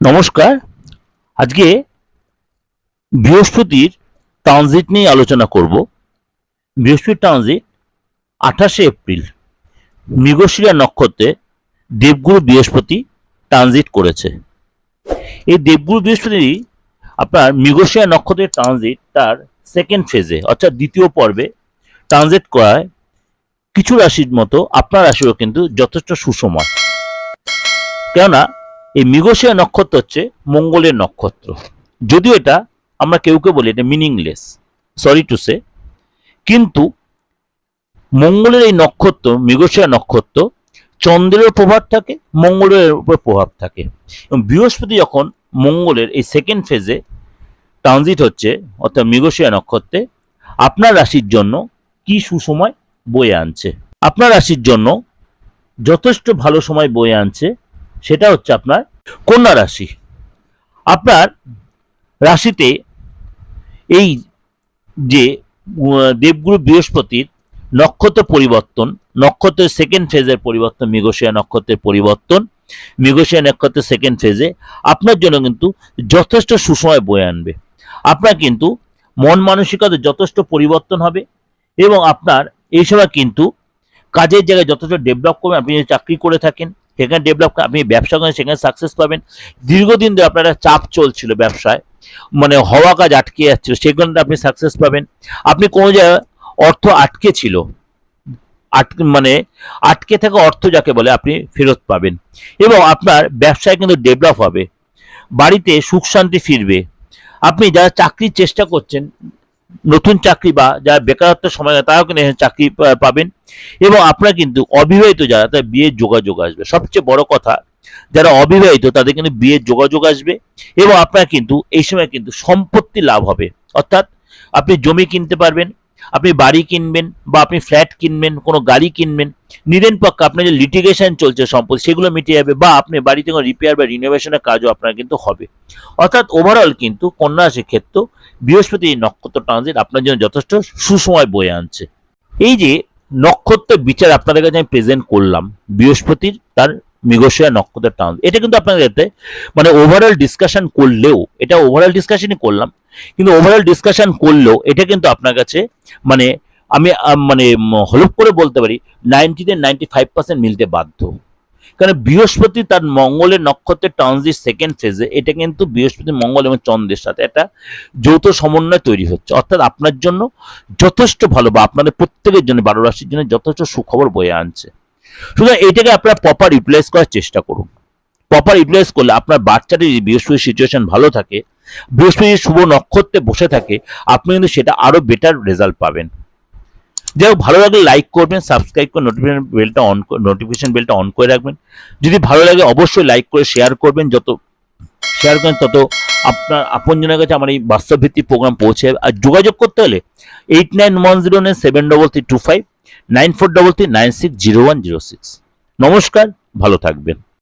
নমস্কার। আজকে বৃহস্পতির ট্রানজিট নিয়ে আলোচনা করব। বৃহস্পতির ট্রানজিট আঠাশে এপ্রিল, মৃগশিরা নক্ষত্রে দেবগুরু বৃহস্পতি ট্রানজিট করেছে। এই দেবগুরু বৃহস্পতি আপনার মৃগশিরা নক্ষত্রের ট্রানজিট তার সেকেন্ড ফেজে অর্থাৎ দ্বিতীয় পর্বে ট্রানজিট করায় কিছু রাশির মতো আপনার রাশিও কিন্তু যথেষ্ট সুসময় কেননা এই মৃগশিরা নক্ষত্র হচ্ছে মঙ্গলের নক্ষত্র। যদিও এটা আমরা কেউ কেউ বলি এটা মিনিংলেস সরি টু সে কিন্তু মঙ্গলের এই নক্ষত্র, মৃগশিরা নক্ষত্র, চন্দ্রের প্রভাব থাকে, মঙ্গলের উপর প্রভাব থাকে। এবং বৃহস্পতি যখন মঙ্গলের এই সেকেন্ড ফেজে ট্রানজিট হচ্ছে, অর্থাৎ মৃগশিরা নক্ষত্রে, আপনার রাশির জন্য কি সুসময় বয়ে আনছে? আপনার রাশির জন্য যথেষ্ট ভালো সময় বয়ে আনছে সেটা হচ্ছে আপনার কন্যা রাশি। আপনার রাশিতে এই যে দেবগুরু বৃহস্পতির নক্ষত্র পরিবর্তন, নক্ষত্রের সেকেন্ড ফেজের পরিবর্তন মৃগশিয়া নক্ষত্রের পরিবর্তন মৃগশিয়া নক্ষত্রের সেকেন্ড ফেজে আপনার জন্য কিন্তু যথেষ্ট সুসময় বয়ে আনবে। আপনার কিন্তু মন মানসিকতা যথেষ্ট পরিবর্তন হবে এবং আপনার এই সময় কিন্তু কাজের জায়গায় যথেষ্ট ডেভেলপ করবেন আপনি যদি চাকরি করে থাকেন সেখানে ডেভেলপ আপনি ব্যবসা করেন, সেখানে সাকসেস পাবেন। দীর্ঘদিন ধরে আপনার চাপ চলছিল ব্যবসায়। মানে হওয়া কাজ আটকে যাচ্ছিল সেখানে আপনি সাকসেস পাবেন। আপনি কোনো জায়গায় অর্থ আটকে ছিল আটকে মানে আটকে থাকা অর্থ যাকে বলে আপনি ফেরত পাবেন। এবং আপনার ব্যবসায় কিন্তু ডেভেলপ হবে। বাড়িতে সুখ শান্তি ফিরবে। আপনি যারা চাকরির চেষ্টা করছেন নতুন চাকরি বা যারা বেকারত্ব সময় তারাও কিন্তু এখানে চাকরি পাবেন। এবং আপনার কিন্তু অবিবাহিত যারা তার বিয়ের যোগাযোগ আসবে। সবচেয়ে বড় কথা, যারা অবিবাহিত, তাদের কিন্তু বিয়ের যোগাযোগ আসবে এবং আপনার কিন্তু, এই সময় কিন্তু সম্পত্তি লাভ হবে। অর্থাৎ আপনি জমি কিনতে পারবেন আপনি বাড়ি কিনবেন বা আপনি ফ্ল্যাট কিনবেন, কোনো গাড়ি কিনবেন, নিরেন পক্ষে আপনার যে লিটিগেশন চলছে সম্পদ সেগুলো মিটে যাবে বা আপনি বাড়িতে কোনো রিপেয়ার বা রিনোভেশনের কাজও আপনার কিন্তু হবে। অর্থাৎ ওভারঅল কিন্তু কন্যা রাশির ক্ষেত্রে বৃহস্পতি নক্ষত্র ট্রানজিট আপনার জন্য যথেষ্ট সুসময় বয়ে আনছে। এই যে নক্ষত্র বিচার আপনাদের কাছে আমি প্রেজেন্ট করলাম, বৃহস্পতির তার মৃগশিরা নক্ষত্রের টান। এটা কিন্তু আপনাদের মানে ওভারঅল ডিসকাশন করলেও এটা ওভারঅল ডিসকাশনই করলাম কিন্তু ওভারঅল ডিসকাশন করলেও এটা কিন্তু আপনার কাছে মানে আমি মানে ম, হলফ করে বলতে পারি নাইনটিতে নাইনটি ফাইভ পার্সেন্ট মিলতে বাধ্য। কারণ বৃহস্পতি তার মঙ্গলের নক্ষত্রের ট্রানজিট সেকেন্ড ফেজে এটা কিন্তু বৃহস্পতি মঙ্গল এবং চন্দ্রের সাথে একটা যৌথ সমন্বয় তৈরি হচ্ছে। অর্থাৎ আপনার জন্য যথেষ্ট ভালো বা আপনাদের প্রত্যেকের জন্য বারো রাশির জন্য যথেষ্ট সুখবর বয়ে আনছে। সুতরাং এটাকে আপনারা প্রপার ইউটিলাইজ করার চেষ্টা করুন। প্রপার ইউটিলাইজ করলে আপনার বাচ্চাটির যদি বৃহস্পতির সিচুয়েশন ভালো থাকে বৃহস্পতি শুভ নক্ষত্রে বসে থাকে, আপনি কিন্তু সেটা আরও বেটার রেজাল্ট পাবেন। যাই হোক, ভালো লাগলে লাইক করবেন সাবস্ক্রাইব করে নোটিফিকেশন বেলটা অন নোটিফিকেশন বেলটা অন করে রাখবেন। যদি ভালো লাগে অবশ্যই লাইক করে শেয়ার করবেন, যত শেয়ার করেন তত আপনার আপনজনের কাছে আমার এই বাস্তবভিত্তিক প্রোগ্রাম পৌঁছে আর যোগাযোগ করতে হলে eight nine one zero nine seven double three two five nine four double three nine six zero one zero six. নমস্কার ভালো থাকবেন।